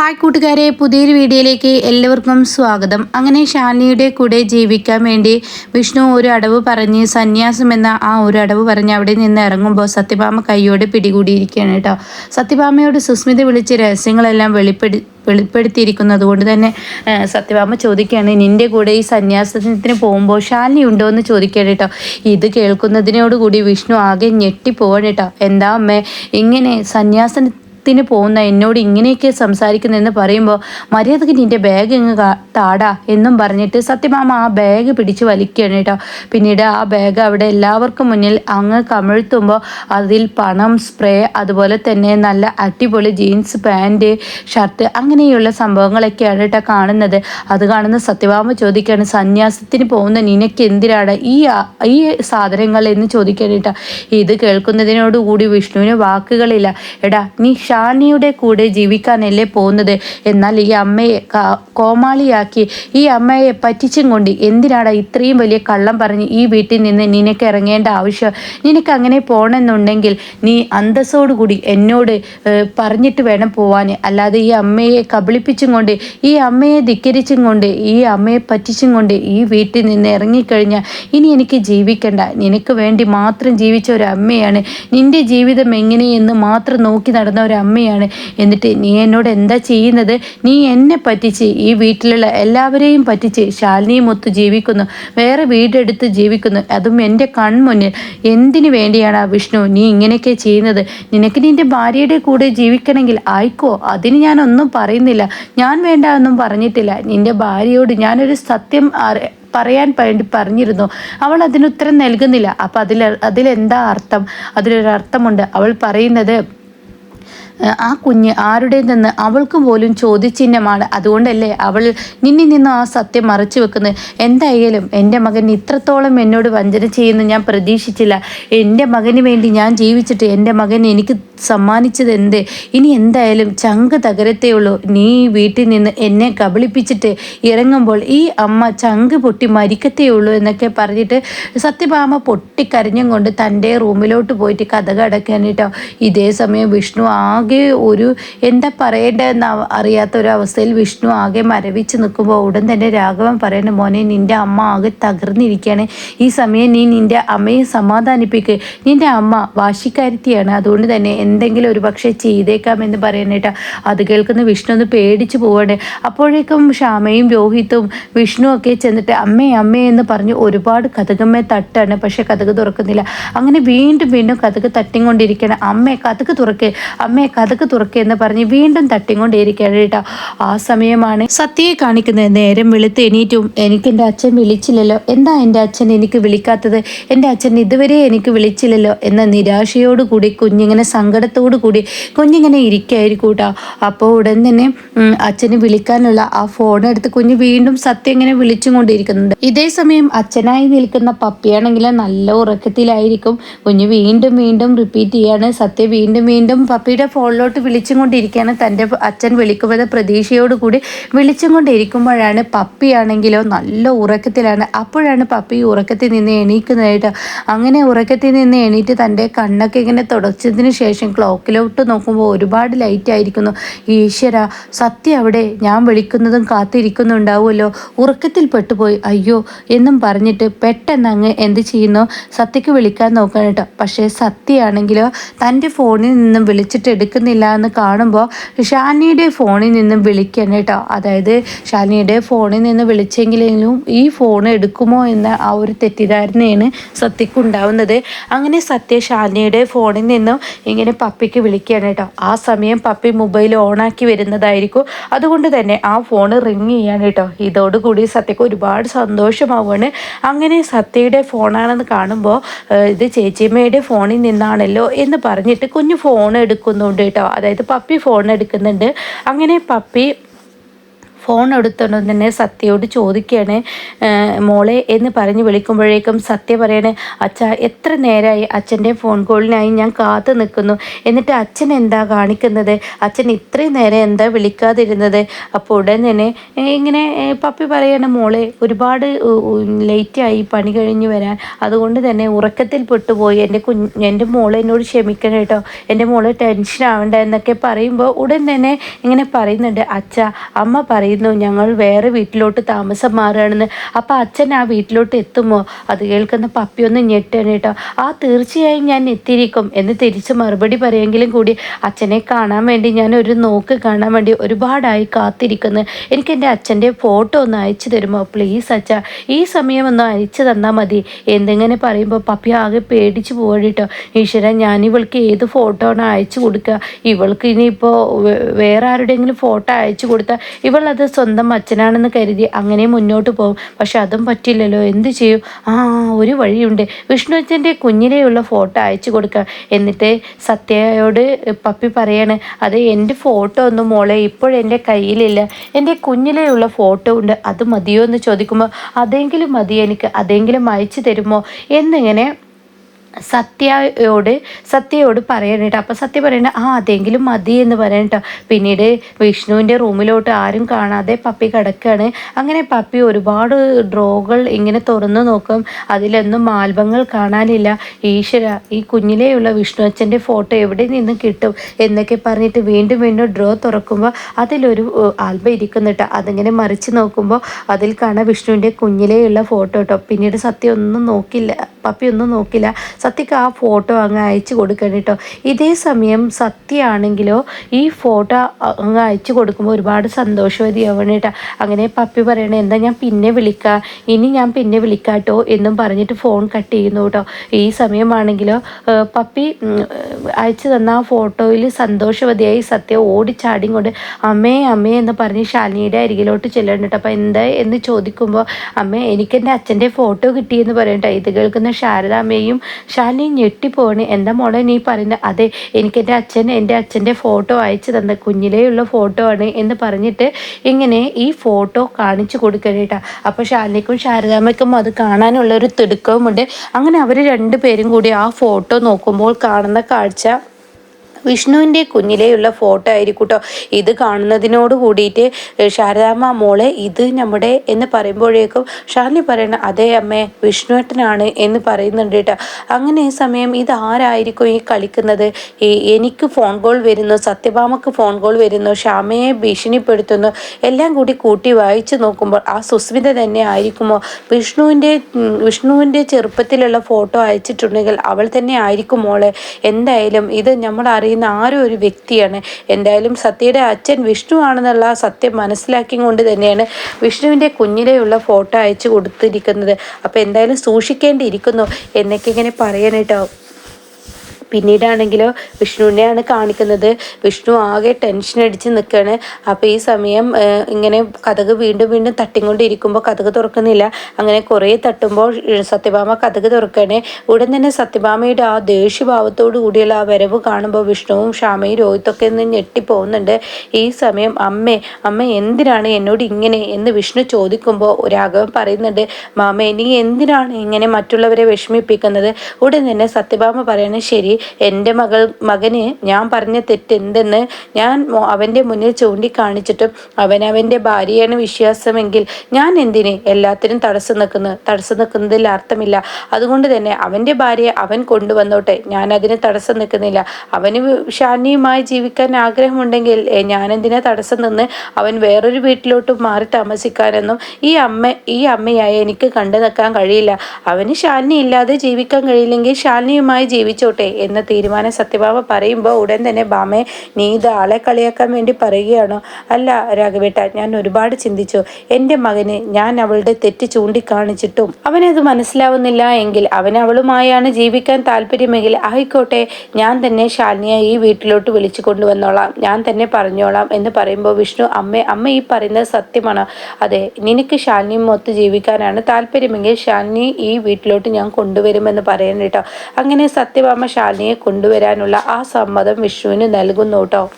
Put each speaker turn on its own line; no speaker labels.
Hi കൂട്ടുകാരെ പുതിയൊരു വീഡിയോയിലേക്ക് എല്ലാവർക്കും സ്വാഗതം. അങ്ങനെ ഷാനിയുടെ കൂടെ ജീവിക്കാൻ വേണ്ടി വിഷ്ണു ഒരു അടവ് പറഞ്ഞ് സന്യാസം എന്ന ആ ഒരു അടവ് പറഞ്ഞ് അവിടെ നിന്ന് ഇറങ്ങുമ്പോൾ സത്യഭാമ കൈയോടെ പിടികൂടിയിരിക്കുകയാണ് കേട്ടോ. സത്യഭാമയോട് സുസ്മിത വിളിച്ച് രഹസ്യങ്ങളെല്ലാം വെളിപ്പെടുത്തി വെളിപ്പെടുത്തിയിരിക്കുന്നത് കൊണ്ട് തന്നെ സത്യഭാമ ചോദിക്കുകയാണ് നിന്റെ കൂടെ ഈ സന്യാസത്തിന് പോകുമ്പോൾ ശാലിനി ഉണ്ടോ എന്ന് ചോദിക്കുകയാണ് കേട്ടോ. ഇത് കേൾക്കുന്നതിനോടുകൂടി വിഷ്ണു ആകെ ഞെട്ടിപ്പോവാണ് കേട്ടോ. എന്താ അമ്മേ ഇങ്ങനെ സന്യാസന ത്തിന് പോകുന്ന എന്നോട് ഇങ്ങനെയൊക്കെ സംസാരിക്കുന്നതെന്ന് പറയുമ്പോൾ മര്യാദയ്ക്ക് നിന്റെ ബാഗ് ഇങ്ങ് താടാ എന്നും പറഞ്ഞിട്ട് സത്യമാമ ആ ബാഗ് പിടിച്ച് വലിക്കുകയാണ് കേട്ടോ. പിന്നീട് ആ ബാഗ് അവിടെ എല്ലാവർക്കും മുന്നിൽ അങ്ങ് കമിഴ്ത്തുമ്പോൾ അതിൽ പണം സ്പ്രേ അതുപോലെ തന്നെ നല്ല അടിപൊളി ജീൻസ് പാന്റ് ഷർട്ട് അങ്ങനെയുള്ള സംഭവങ്ങളൊക്കെയാണ് കേട്ടോ കാണുന്നത്. അത് കാണുന്ന സത്യഭാമ ചോദിക്കുകയാണ് സന്യാസത്തിന് പോകുന്ന നിനക്ക് എന്തിനാണ് ഈ ഈ സാധനങ്ങൾ? എന്ന് ചോദിക്കാൻ കേട്ടോ. ഇത് കേൾക്കുന്നതിനോടുകൂടി വിഷ്ണുവിന് വാക്കുകളില്ല. എടാ നീ ഷാനിയുടെ കൂടെ ജീവിക്കാനല്ലേ പോകുന്നത്? എന്നാൽ ഈ അമ്മയെ കോമാളിയാക്കി ഈ അമ്മയെ പറ്റിച്ചും കൊണ്ട് എന്തിനാടാ ഇത്രയും വലിയ കള്ളം പറഞ്ഞ് ഈ വീട്ടിൽ നിന്ന് നിനക്ക് ഇറങ്ങേണ്ട ആവശ്യം? നിനക്ക് അങ്ങനെ പോകണമെന്നുണ്ടെങ്കിൽ നീ അന്തസ്സോടുകൂടി എന്നോട് പറഞ്ഞിട്ട് വേണം പോവാൻ അല്ലാതെ ഈ അമ്മയെ കബളിപ്പിച്ചും കൊണ്ട് ഈ അമ്മയെ ധിക്കരിച്ചും കൊണ്ട് ഈ അമ്മയെ പറ്റിച്ചും കൊണ്ട് ഈ വീട്ടിൽ നിന്ന് ഇറങ്ങിക്കഴിഞ്ഞാൽ ഇനി എനിക്ക് ജീവിക്കണ്ട. നിനക്ക് വേണ്ടി മാത്രം ജീവിച്ച ഒരു അമ്മയാണ്. നിന്റെ ജീവിതം എങ്ങനെയെന്ന് മാത്രം നോക്കി നടന്ന ഒരു അമ്മയാണ്. എന്നിട്ട് നീ എന്നോട് എന്താ ചെയ്യുന്നത്? നീ എന്നെ പറ്റിച്ച് ഈ വീട്ടിലുള്ള എല്ലാവരെയും പറ്റിച്ച് ശാലിനിയും ഒത്ത് ജീവിക്കുന്നു. വേറെ വീടെടുത്ത് ജീവിക്കുന്നു. അതും എന്റെ കൺമുന്നിൽ. എന്തിനു വേണ്ടിയാണ് ആ വിഷ്ണു നീ ഇങ്ങനെയൊക്കെ ചെയ്യുന്നത്? നിനക്ക് നിന്റെ ഭാര്യയുടെ കൂടെ ജീവിക്കണമെങ്കിൽ ആയിക്കോ. അതിന് ഞാനൊന്നും പറയുന്നില്ല. ഞാൻ വേണ്ട ഒന്നും പറഞ്ഞിട്ടില്ല. നിന്റെ ഭാര്യയോട് ഞാനൊരു സത്യം പറയാൻ വേണ്ടി പറഞ്ഞിരുന്നു. അവൾ അതിന് ഉത്തരം നൽകുന്നില്ല. അപ്പം അതിൽ അതിലെന്താ അർത്ഥം? അതിലൊരർത്ഥമുണ്ട്. അവൾ പറയുന്നത് ആ കുഞ്ഞ് ആരുടേതെന്ന് അവൾക്ക് പോലും ചോദ്യചിഹ്നമാണ്. അതുകൊണ്ടല്ലേ അവൾ നിന്നിൽ നിന്ന് ആ സത്യം മറച്ചു വെക്കുന്നത്. എന്തായാലും എന്റെ മകൻ ഇത്രത്തോളം എന്നോട് വഞ്ചന ചെയ്യുന്നു ഞാൻ പ്രതീക്ഷിച്ചില്ല. എന്റെ മകന് വേണ്ടി ഞാൻ ജീവിച്ചിട്ട് എന്റെ മകൻ എനിക്ക് സമ്മാനിച്ചത് എന്ത്? ഇനി എന്തായാലും ചങ്ക് തകരത്തേ ഉള്ളൂ നീ വീട്ടിൽ നിന്ന് എന്നെ കബളിപ്പിച്ചിട്ട് ഇറങ്ങുമ്പോൾ ഈ അമ്മ ചങ്ക് പൊട്ടി മരിക്കത്തേ ഉള്ളൂ എന്നൊക്കെ പറഞ്ഞിട്ട് സത്യഭാമ പൊട്ടിക്കരഞ്ഞും കൊണ്ട് തന്റെ റൂമിലോട്ട് പോയിട്ട് കഥ അടക്കാനിട്ടോ ഇതേ സമയം വിഷ്ണു ആകെ ഒരു എന്താ പറയേണ്ടതെന്ന് അറിയാത്ത ഒരു അവസ്ഥയിൽ വിഷ്ണു ആകെ മരവിച്ച് നിൽക്കുമ്പോൾ ഉടൻ തന്നെ രാഘവൻ പറയണ മോനെ നിന്റെ അമ്മ ആകെ തകർന്നിരിക്കുകയാണ് ഈ സമയം നീ നിന്റെ അമ്മയെ സമാധാനിപ്പിക്കുക നിന്റെ അമ്മ വാശിക്കാരുത്തിയാണ്. അതുകൊണ്ട് തന്നെ എന്തെങ്കിലും ഒരു പക്ഷേ ചെയ്തേക്കാം എന്ന് പറയണേട്ടാ അത് കേൾക്കുന്ന വിഷ്ണു ഒന്ന് പേടിച്ചു പോവാണ്. അപ്പോഴേക്കും ക്ഷാമയും രോഹിത്തും വിഷ്ണു ഒക്കെ ചെന്നിട്ട് അമ്മേ അമ്മേ എന്ന് പറഞ്ഞ് ഒരുപാട് കഥകമ്മേ തട്ടാണ്. പക്ഷേ കഥക് തുറക്കുന്നില്ല. അങ്ങനെ വീണ്ടും വീണ്ടും കഥക് തട്ടിക്കൊണ്ടിരിക്കണം അമ്മേ കഥക് തുറക്ക്. അമ്മേ കഥക് തുറക്ക് എന്ന് പറഞ്ഞ് വീണ്ടും തട്ടിക്കൊണ്ടേയിരിക്കുകയാണ് കേട്ടോ. ആ സമയമാണ് സത്യയെ കാണിക്കുന്നത്. നേരം വെളുത്ത് എണീറ്റും എനിക്ക് എന്റെ അച്ഛൻ വിളിച്ചില്ലല്ലോ. എന്താ എന്റെ അച്ഛൻ എനിക്ക് വിളിക്കാത്തത്? എന്റെ അച്ഛൻ ഇതുവരെ എനിക്ക് വിളിച്ചില്ലല്ലോ എന്ന നിരാശയോട് കൂടി കുഞ്ഞിങ്ങനെ സങ്കടത്തോടു കൂടി കുഞ്ഞിങ്ങനെ ഇരിക്കായിരിക്കും കേട്ടോ. അപ്പോൾ ഉടൻ തന്നെ അച്ഛന് വിളിക്കാനുള്ള ആ ഫോൺ എടുത്ത് കുഞ്ഞ് വീണ്ടും സത്യം ഇങ്ങനെ വിളിച്ചും കൊണ്ടിരിക്കുന്നുണ്ട് ഇതേ സമയം അച്ഛനായി നിൽക്കുന്ന പപ്പിയാണെങ്കിൽ നല്ല ഉറക്കത്തിലായിരിക്കും. കുഞ്ഞ് വീണ്ടും വീണ്ടും റിപ്പീറ്റ് ചെയ്യാണ്. സത്യ വീണ്ടും വീണ്ടും പപ്പിയുടെ ഫോണിലോട്ട് വിളിച്ചും കൊണ്ടിരിക്കുകയാണ് തന്റെ അച്ഛൻ വിളിക്കുമ്പോൾ പ്രതീക്ഷയോട് കൂടി വിളിച്ചും കൊണ്ടിരിക്കുമ്പോഴാണ് പപ്പിയാണെങ്കിലോ നല്ല ഉറക്കത്തിലാണ്. അപ്പോഴാണ് പപ്പി ഉറക്കത്തിൽ നിന്ന് എണീക്കുന്നതായിട്ട് അങ്ങനെ ഉറക്കത്തിൽ നിന്ന് എണീറ്റ് തന്റെ കണ്ണൊക്കെ ഇങ്ങനെ തുടച്ചതിന് ശേഷം ക്ലോക്കിലോട്ട് നോക്കുമ്പോൾ ഒരുപാട് ലൈറ്റ് ആയിരിക്കുന്നു. ഈശ്വര സത്യം അവിടെ ഞാൻ വിളിക്കുന്നതും കാത്തിരിക്കുന്നുണ്ടാവുമല്ലോ ഉറക്കത്തിൽ പെട്ടുപോയി. അയ്യോ എന്നും പറഞ്ഞിട്ട് പെട്ടെന്ന് അങ്ങ് എന്ത് ചെയ്യുന്നു? സത്യക്ക് വിളിക്കാൻ നോക്കാൻ കേട്ടോ. പക്ഷേ സത്യയാണെങ്കിലോ തന്റെ ഫോണിൽ നിന്നും വിളിച്ചിട്ട് എടുക്കുന്നില്ല എന്ന് കാണുമ്പോൾ ഷാനിയുടെ ഫോണിൽ നിന്നും വിളിക്കണം കേട്ടോ അതായത് ഷാനിയുടെ ഫോണിൽ നിന്ന് വിളിച്ചെങ്കിലും ഈ ഫോൺ എടുക്കുമോ എന്ന ആ ഒരു തെറ്റിദ്ധാരണയാണ് സത്യക്കുണ്ടാവുന്നത്. അങ്ങനെ സത്യ ഷാനിയുടെ ഫോണിൽ നിന്നും ഇങ്ങനെ പപ്പിക്ക് വിളിക്കുകയാണ് കേട്ടോ ആ സമയം പപ്പി മൊബൈൽ ഓണാക്കി വരുന്നതായിരിക്കും. അതുകൊണ്ട് തന്നെ ആ ഫോൺ റിങ് ചെയ്യാണ് കേട്ടോ ഇതോടുകൂടി സത്യക്ക് ഒരുപാട് സന്തോഷമാവുകയാണ്. അങ്ങനെ സത്യയുടെ ഫോണാണെന്ന് കാണുമ്പോൾ ഇത് ചേച്ചിയമ്മയുടെ ഫോണിൽ നിന്നാണല്ലോ എന്ന് പറഞ്ഞിട്ട് കുഞ്ഞു ഫോൺ എടുക്കുന്നുണ്ട്. കേട്ടോ. അതായത് പപ്പി ഫോൺ എടുക്കുന്നുണ്ട്. അങ്ങനെ പപ്പി ഫോൺ എടുത്തോണ്ട് തന്നെ സത്യയോട് ചോദിക്കുകയാണ് മോളെ എന്ന് പറഞ്ഞ് വിളിക്കുമ്പോഴേക്കും സത്യ പറയണേ അച്ഛ എത്ര നേരമായി അച്ഛന്റെ ഫോൺ കോളിനായി ഞാൻ കാത്തു നിൽക്കുന്നു. എന്നിട്ട് അച്ഛൻ എന്താ കാണിക്കുന്നത്? അച്ഛൻ ഇത്രയും നേരം എന്താ വിളിക്കാതിരുന്നത്? അപ്പോൾ ഉടൻ തന്നെ ഇങ്ങനെ പപ്പി പറയണ മോളെ ഒരുപാട് ലേറ്റായി പണി കഴിഞ്ഞ് വരാൻ. അതുകൊണ്ട് തന്നെ ഉറക്കത്തിൽ പെട്ടുപോയി. എന്റെ കുഞ്ഞ് എന്റെ മോളെ എന്നോട് ക്ഷമിക്കണം കേട്ടോ. എന്റെ മോൾ ടെൻഷൻ ആവണ്ട എന്നൊക്കെ പറയുമ്പോൾ ഉടൻ തന്നെ ഇങ്ങനെ പറയുന്നുണ്ട് അച്ഛ അമ്മ പറയുന്നു ഞങ്ങൾ വേറെ വീട്ടിലോട്ട് താമസം മാറുകയാണെന്ന് അപ്പോൾ അച്ഛൻ ആ വീട്ടിലോട്ട് എത്തുമോ? അത് കേൾക്കുന്ന പപ്പി ഒന്ന് ഞെട്ടണം കേട്ടോ ആ തീർച്ചയായും ഞാൻ എത്തിയിരിക്കും. എന്ന് തിരിച്ച് മറുപടി പറയുമെങ്കിലും കൂടി അച്ഛനെ കാണാൻ വേണ്ടി ഞാൻ ഒരു നോക്ക് കാണാൻ വേണ്ടി ഒരുപാടായി കാത്തിരിക്കുന്നു. എനിക്ക് എന്റെ അച്ഛന്റെ ഫോട്ടോ ഒന്ന് അയച്ചു തരുമോ? പ്ലീസ് അച്ഛ ഈ സമയം ഒന്ന് അയച്ചു തന്നാൽ മതി. എന്തെങ്ങനെ പറയുമ്പോൾ പപ്പി ആകെ പേടിച്ച് പോകട്ടോ ഈശ്വര ഞാൻ ഇവൾക്ക് ഏത് ഫോട്ടോ ആണ് അയച്ചു കൊടുക്കുക ഇവൾക്ക് ഇനിയിപ്പോൾ വേറെ ആരുടെയെങ്കിലും ഫോട്ടോ അയച്ചു കൊടുത്താൽ ഇവൾ അത് സ്വന്തം അച്ഛനാണെന്ന് കരുതി അങ്ങനെ മുന്നോട്ട് പോകും. പക്ഷെ അതും പറ്റില്ലല്ലോ. എന്ത് ചെയ്യും? ആ ഒരു വഴിയുണ്ട്. വിഷ്ണു അച്ഛന്റെ കുഞ്ഞിലെയുള്ള ഫോട്ടോ അയച്ചു കൊടുക്കുക എന്നിട്ട് സത്യയോട് പപ്പി പറയാണ് അത് എന്റെ ഫോട്ടോ ഒന്നും മോളെ ഇപ്പോഴെന്റെ കയ്യിലില്ല. എന്റെ കുഞ്ഞിലെയുള്ള ഫോട്ടോ ഉണ്ട്. അത് മതിയോ? എന്ന് ചോദിക്കുമ്പോൾ അതെങ്കിലും മതി എനിക്ക്. അതെങ്കിലും അയച്ചു തരുമോ? എന്നിങ്ങനെ സത്യയോട് സത്യയോട് പറയണേട്ടോ അപ്പം സത്യ പറയണ ആ അതെങ്കിലും മതി എന്ന് പറയണട്ടോ പിന്നീട് വിഷ്ണുവിന്റെ റൂമിലോട്ട് ആരും കാണാതെ പപ്പി കിടക്കുകയാണ് അങ്ങനെ പപ്പി ഒരുപാട് ഡ്രോകൾ ഇങ്ങനെ തുറന്നു നോക്കും. അതിലൊന്നും ആൽബങ്ങൾ കാണാനില്ല. ഈശ്വര ഈ കുഞ്ഞിലെയുള്ള വിഷ്ണു അച്ഛന്റെ ഫോട്ടോ എവിടെ നിന്ന് കിട്ടും? എന്നൊക്കെ പറഞ്ഞിട്ട് വീണ്ടും വീണ്ടും ഡ്രോ തുറക്കുമ്പോൾ അതിലൊരു ആൽബം ഇരിക്കുന്നുട്ടോ അതിങ്ങനെ മറിച്ച് നോക്കുമ്പോൾ അതിൽ കാണാൻ വിഷ്ണുവിന്റെ കുഞ്ഞിലെയുള്ള ഫോട്ടോ കേട്ടോ. പിന്നീട് സത്യം ഒന്നും നോക്കില്ല. പപ്പി ഒന്നും നോക്കില്ല. സത്യക്ക് ആ ഫോട്ടോ അങ്ങ് അയച്ചു കൊടുക്കണം കേട്ടോ. ഇതേ സമയം സത്യമാണെങ്കിലോ ഈ ഫോട്ടോ അങ്ങ് അയച്ചു കൊടുക്കുമ്പോൾ ഒരുപാട് സന്തോഷവതിയാവണം കേട്ടോ. അങ്ങനെ പപ്പി പറയണേ എന്താ ഞാൻ പിന്നെ വിളിക്കാം? ഇനി ഞാൻ പിന്നെ വിളിക്കാം കേട്ടോ എന്നും പറഞ്ഞിട്ട് ഫോൺ കട്ട് ചെയ്യുന്നു കേട്ടോ. ഈ സമയമാണെങ്കിലോ പപ്പി അയച്ചു തന്ന ആ ഫോട്ടോയിൽ സന്തോഷവതിയായി സത്യം ഓടിച്ചാടിയും കൊണ്ട് അമ്മേ അമ്മേ എന്ന് പറഞ്ഞ് ശാലിനിയുടെ അരികിലോട്ട് ചെല്ലണം കേട്ടോ. അപ്പം എന്താ എന്ന് ചോദിക്കുമ്പോൾ അമ്മേ എനിക്ക് എന്റെ അച്ഛന്റെ ഫോട്ടോ കിട്ടിയെന്ന് പറയട്ടോ ഇത് കേൾക്കുന്ന ശാരദാമ്മയും ശാലിനി ഞെട്ടിപ്പോണ്. എന്താ മോളെ നീ പറയുന്നത് അതെ എനിക്ക് എന്റെ അച്ഛൻ എന്റെ അച്ഛന്റെ ഫോട്ടോ അയച്ചു തന്ന കുഞ്ഞിലെയുള്ള ഫോട്ടോ ആണ് എന്ന് പറഞ്ഞിട്ട് ഇങ്ങനെ ഈ ഫോട്ടോ കാണിച്ചു കൊടുക്കണേട്ടാ അപ്പോൾ ശാലിനിക്കും ശാരദാമ്മയ്ക്കും അത് കാണാനുള്ള ഒരു തിടുക്കവുമുണ്ട്. അങ്ങനെ അവർ രണ്ടുപേരും കൂടി ആ ഫോട്ടോ നോക്കുമ്പോൾ കാണുന്ന കാഴ്ച വിഷ്ണുവിന്റെ കുഞ്ഞിലെയുള്ള ഫോട്ടോ ആയിരിക്കും കേട്ടോ ഇത് കാണുന്നതിനോട് കൂടിയിട്ട് ശാരദാമ്മ മോളെ ഇത് നമ്മുടെ എന്ന് പറയുമ്പോഴേക്കും ഷാർലി പറയണ അതേ അമ്മേ വിഷ്ണുവേട്ടനാണ് എന്ന് പറയുന്നുണ്ട് കേട്ടോ അങ്ങനെ ഈ സമയം ഇത് ആരായിരിക്കും ഈ കളിക്കുന്നത്? എനിക്ക് ഫോൺ കോൾ വരുന്നു സത്യഭാമക്ക് ഫോൺ കോൾ വരുന്നു ക്ഷാമയെ ഭീഷണിപ്പെടുത്തുന്നു എല്ലാം കൂടി കൂട്ടി വായിച്ചു നോക്കുമ്പോൾ ആ സുസ്മിത തന്നെ ആയിരിക്കുമോ? വിഷ്ണുവിന്റെ വിഷ്ണുവിന്റെ ചെറുപ്പത്തിലുള്ള ഫോട്ടോ അയച്ചിട്ടുണ്ടെങ്കിൽ അവൾ തന്നെ ആയിരിക്കും മോളെ. എന്തായാലും ഇത് നമ്മൾ അറിയുന്ന ആരോ ഒരു വ്യക്തിയാണ്. എന്തായാലും സത്യയുടെ അച്ഛൻ വിഷ്ണു ആണെന്നുള്ള സത്യം മനസ്സിലാക്കി കൊണ്ട് തന്നെയാണ് വിഷ്ണുവിന്റെ കുഞ്ഞിലെയുള്ള ഫോട്ടോ അയച്ചു കൊടുത്തിരിക്കുന്നത്. അപ്പോൾ എന്തായാലും സൂക്ഷിക്കേണ്ടിയിരിക്കുന്നു എന്നൊക്കെ ഇങ്ങനെ പറയാനായിട്ടോ പിന്നീടാണെങ്കിലോ വിഷ്ണുവിനെയാണ് കാണിക്കുന്നത്. വിഷ്ണു ആകെ ടെൻഷൻ അടിച്ച് നിൽക്കുകയാണ് അപ്പോൾ ഈ സമയം ഇങ്ങനെ കഥക് വീണ്ടും വീണ്ടും തട്ടിക്കൊണ്ടിരിക്കുമ്പോൾ കഥക് തുറക്കുന്നില്ല. അങ്ങനെ കുറേ തട്ടുമ്പോൾ സത്യഭാമ കഥക് തുറക്കുകയാണ് ഉടൻ തന്നെ സത്യഭാമയുടെ ആ ദേഷ്യഭാവത്തോടു കൂടിയുള്ള ആ വരവ് കാണുമ്പോൾ വിഷ്ണുവും ക്ഷാമയും രോഹിത്തൊക്കെ ഒന്ന് ഞെട്ടിപ്പോകുന്നുണ്ട് ഈ സമയം അമ്മേ അമ്മ എന്തിനാണ് എന്നോട് ഇങ്ങനെ എന്ന് വിഷ്ണു ചോദിക്കുമ്പോൾ രാഘവൻ പറയുന്നുണ്ട് മാമ നീ എന്തിനാണ് ഇങ്ങനെ മറ്റുള്ളവരെ വിഷമിപ്പിക്കുന്നത്? ഉടൻ തന്നെ സത്യഭാമ പറയുന്നത് ശരി എന്റെ മകൾ മകന് ഞാൻ പറഞ്ഞ തെറ്റെന്തെന്ന് ഞാൻ അവന്റെ മുന്നിൽ ചൂണ്ടിക്കാണിച്ചിട്ടും അവൻ അവന്റെ ഭാര്യയാണ് വിശ്വാസമെങ്കിൽ ഞാൻ എന്തിന് എല്ലാത്തിനും തടസ്സം നിൽക്കുന്നു? തടസ്സം നിൽക്കുന്നതിൽ അർത്ഥമില്ല. അതുകൊണ്ട് തന്നെ അവന്റെ ഭാര്യയെ അവൻ കൊണ്ടുവന്നോട്ടെ. ഞാൻ അതിന് തടസ്സം നിൽക്കുന്നില്ല. അവന് ഷാനിയുമായി ജീവിക്കാൻ ആഗ്രഹമുണ്ടെങ്കിൽ ഞാനെന്തിനാ തടസ്സം നിന്ന് അവൻ വേറൊരു വീട്ടിലോട്ട് മാറി താമസിക്കാനെന്നും ഈ അമ്മ ഈ അമ്മയായ എനിക്ക് കണ്ടു നിൽക്കാൻ കഴിയില്ല. അവന് ശാലിനി ഇല്ലാതെ ജീവിക്കാൻ കഴിയില്ലെങ്കിൽ ശാലിനിയുമായി ജീവിച്ചോട്ടെ എന്ന തീരുമാനം സത്യഭാമ പറയുമ്പോൾ ഉടൻ തന്നെ ബാമേ നീ ഇത് ആളെ കളിയാക്കാൻ വേണ്ടി പറയുകയാണോ? അല്ല രാഘവേട്ട ഞാൻ ഒരുപാട് ചിന്തിച്ചു. എന്റെ മകന് ഞാൻ അവളുടെ തെറ്റ് ചൂണ്ടിക്കാണിച്ചിട്ടും അവനത് മനസ്സിലാവുന്നില്ല എങ്കിൽ അവൻ അവളുമായാണ് ജീവിക്കാൻ താല്പര്യമെങ്കിൽ ആയിക്കോട്ടെ ഞാൻ തന്നെ ശാലിനിയെ ഈ വീട്ടിലോട്ട് വിളിച്ചു കൊണ്ടുവന്നോളാം. ഞാൻ തന്നെ പറഞ്ഞോളാം എന്ന് പറയുമ്പോൾ വിഷ്ണു അമ്മ അമ്മ ഈ പറയുന്നത് സത്യമാണ്? അതെ നിനക്ക് ശാലിനിയും മൊത്ത് ജീവിക്കാനാണ് താല്പര്യമെങ്കിൽ ശാലിനി ഈ വീട്ടിലോട്ട് ഞാൻ കൊണ്ടുവരുമെന്ന് പറയണം കേട്ടോ. അങ്ങനെ സത്യഭാമ ശാലിനി റാണിയെ കൊണ്ടുവരാനുള്ള ആ സമ്മതം വിഷ്ണുവിന് നൽകുന്നു കേട്ടോ.